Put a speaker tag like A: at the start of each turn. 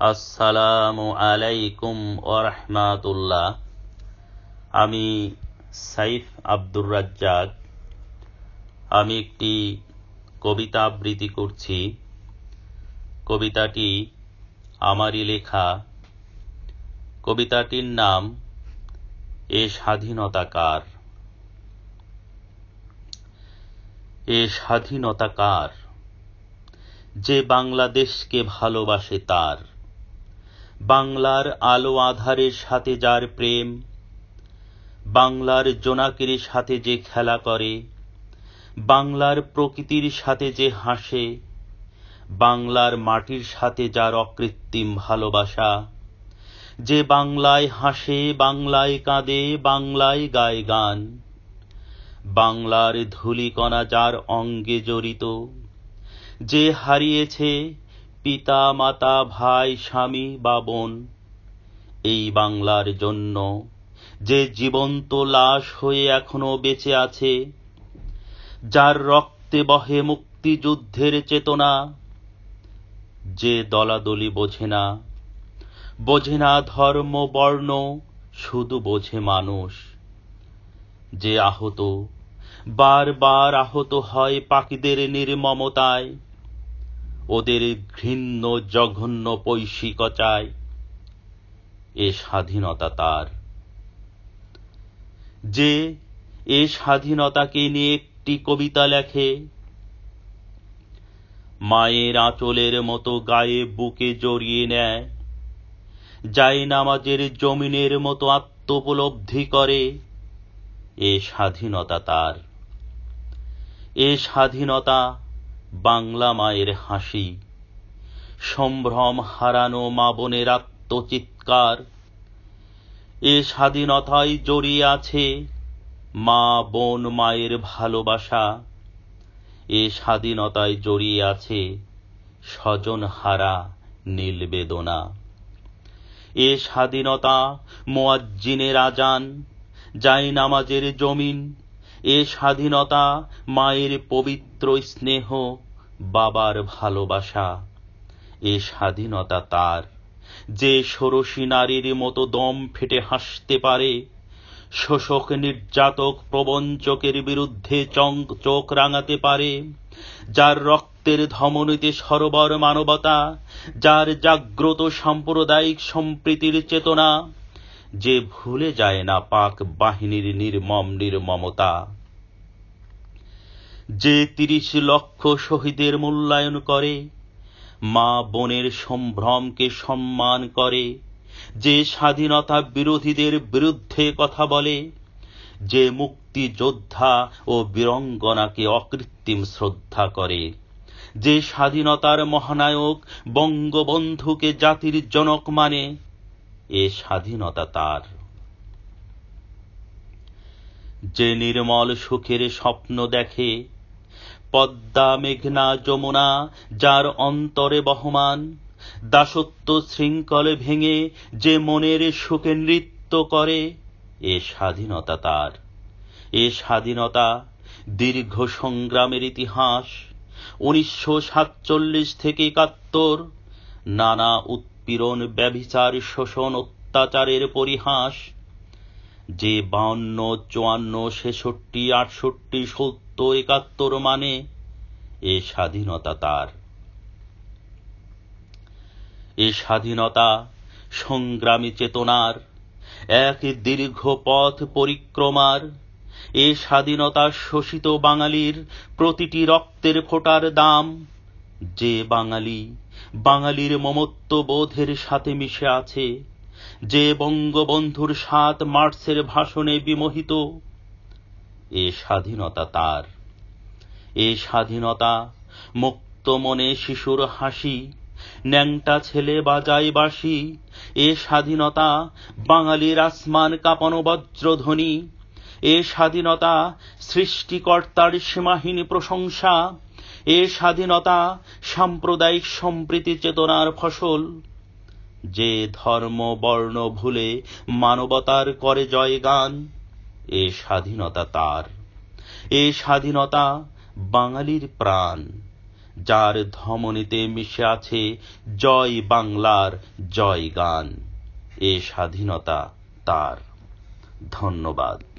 A: আসসালামু আলাইকুম ওরহমাতুল্লাহ আমি সাইফ আব্দুর রাজ্জাক। আমি একটি কবিতা আবৃত্তি করছি। কবিতাটি আমারই লেখা। কবিতাটির নাম এ স্বাধীনতা কার এ স্বাধীনতা কার যে বাংলাদেশকে ভালোবাসে তার। বাংলার আলো আধারের সাথে যার প্রেম, বাংলার জোনাকের সাথে যে খেলা করে, বাংলার প্রকৃতির সাথে যে হাসে, বাংলার মাটির সাথে যার অকৃত্রিম ভালোবাসা, যে বাংলায় হাসে, বাংলায় কাঁদে, বাংলায় গায় গান, বাংলার ধূলিকণা যার অঙ্গে জড়িত, যে হারিয়েছে পিতা, মাতা, ভাই, স্বামী বা বোন, এই বাংলার জন্য যে জীবন্ত লাশ হয়ে এখনও বেঁচে আছে, যার রক্তে বহে মুক্তিযুদ্ধের চেতনা, যে দলাদলি বোঝে না বোঝে না ধর্ম, বর্ণ, শুধু বোঝে মানুষ, যে আহত, বারবার আহত হয় পাখিদের নির্মমতায় ওদের ঘৃণ্য জঘন্য পৈশিকচায় এ স্বাধীনতা তার। যে এ স্বাধীনতাকে নিয়ে একটি কবিতা লেখে, মায়ের আঁচলের মতো গায়ে বুকে জড়িয়ে নেয় যাই নামাজের জমিনের মতো আত্মোপলব্ধি করে, এ স্বাধীনতা তার। এ স্বাধীনতা বাংলা মায়ের হাসি। সম্ভ্রম হারানো মা বোনের আত্মচিৎকার। এ স্বাধীনতায় জড়িয়ে আছে মা বোন মায়ের ভালোবাসা। এ স্বাধীনতায় জড়িয়ে আছে স্বজন হারা নীল বেদনা। এ স্বাধীনতা মোয়াজ্জিনের আজান যায় নামাজের জমিন এ স্বাধীনতা মায়ের পবিত্র স্নেহ, বাবার ভালোবাসা। এ স্বাধীনতা তার। যে ষোড়শী নারীর মতো দম ফেটে হাসতে পারে, শোষক, নির্যাতক, প্রবঞ্চকের বিরুদ্ধে চঙ্ক চোখ রাঙাতে পারে, যার রক্তের ধমনীতে সরবর মানবতা, যার জাগ্রত সাম্প্রদায়িক সম্প্রীতির চেতনা, যে ভুলে যায় না পাক বাহিনীর নির্মম নির্মমতা। যে তিরিশ লক্ষ শহীদের মূল্যায়ন করে, মা বোনের সম্ভ্রমকে সম্মান করে, যে স্বাধীনতা বিরোধীদের বিরুদ্ধে কথা বলে, যে মুক্তিযোদ্ধা ও বীরঙ্গনাকে অকৃত্রিম শ্রদ্ধা করে, যে স্বাধীনতার মহানায়ক বঙ্গবন্ধুকে জাতির জনক মানে এ স্বাধীনতা তার। যে নির্মল সুখের স্বপ্ন দেখে পদ্মা মেঘনা যমুনা, যার অন্তরে বহমান, দাসত্ব শৃঙ্খলে ভেঙে যে মনের সুখে নৃত্য করে, এ স্বাধীনতা তার। এ স্বাধীনতা দীর্ঘ সংগ্রামের ইতিহাস, উনিশশো সাতচল্লিশ থেকে একাত্তর, নানা উৎপীড়ন, ব্যভিচার, শোষণ, অত্যাচারের পরিহাস যে বাউন্ন, চুয়ান্ন, ছেষট্টি, আটষট্টি, সত্তর, একাত্তর মানে এ স্বাধীনতা তার। এ স্বাধীনতা সংগ্রামী চেতনার, এক দীর্ঘ পথ পরিক্রমার, এ স্বাধীনতা শোষিত বাঙালির প্রতিটি রক্তের ফোটার দাম, যে বাঙালি বাঙালির মমত্ব বোধের সাথে মিশে আছে যে বঙ্গবন্ধুর সাত মার্চের ভাষণে বিমোহিত, এ স্বাধীনতা তার। এ স্বাধীনতা মুক্ত মনে শিশুর হাসি, ন্যাংটা ছেলে বাজায় বাসি এ স্বাধীনতা বাঙালির আসমান কাঁপানো বজ্রধ্বনি। এ স্বাধীনতা সৃষ্টিকর্তার সীমাহীন প্রশংসা। এ স্বাধীনতা সাম্প্রদায়িক সম্প্রীতি চেতনার ফসল। যে ধর্ম, বর্ণ, ভুলে মানবতার করে জয়গান এ স্বাধীনতা তার। এ স্বাধীনতা বাঙালির প্রাণ, যার ধমনীতে মিশে আছে জয় বাংলার জয় গান, এ স্বাধীনতা তার। ধন্যবাদ।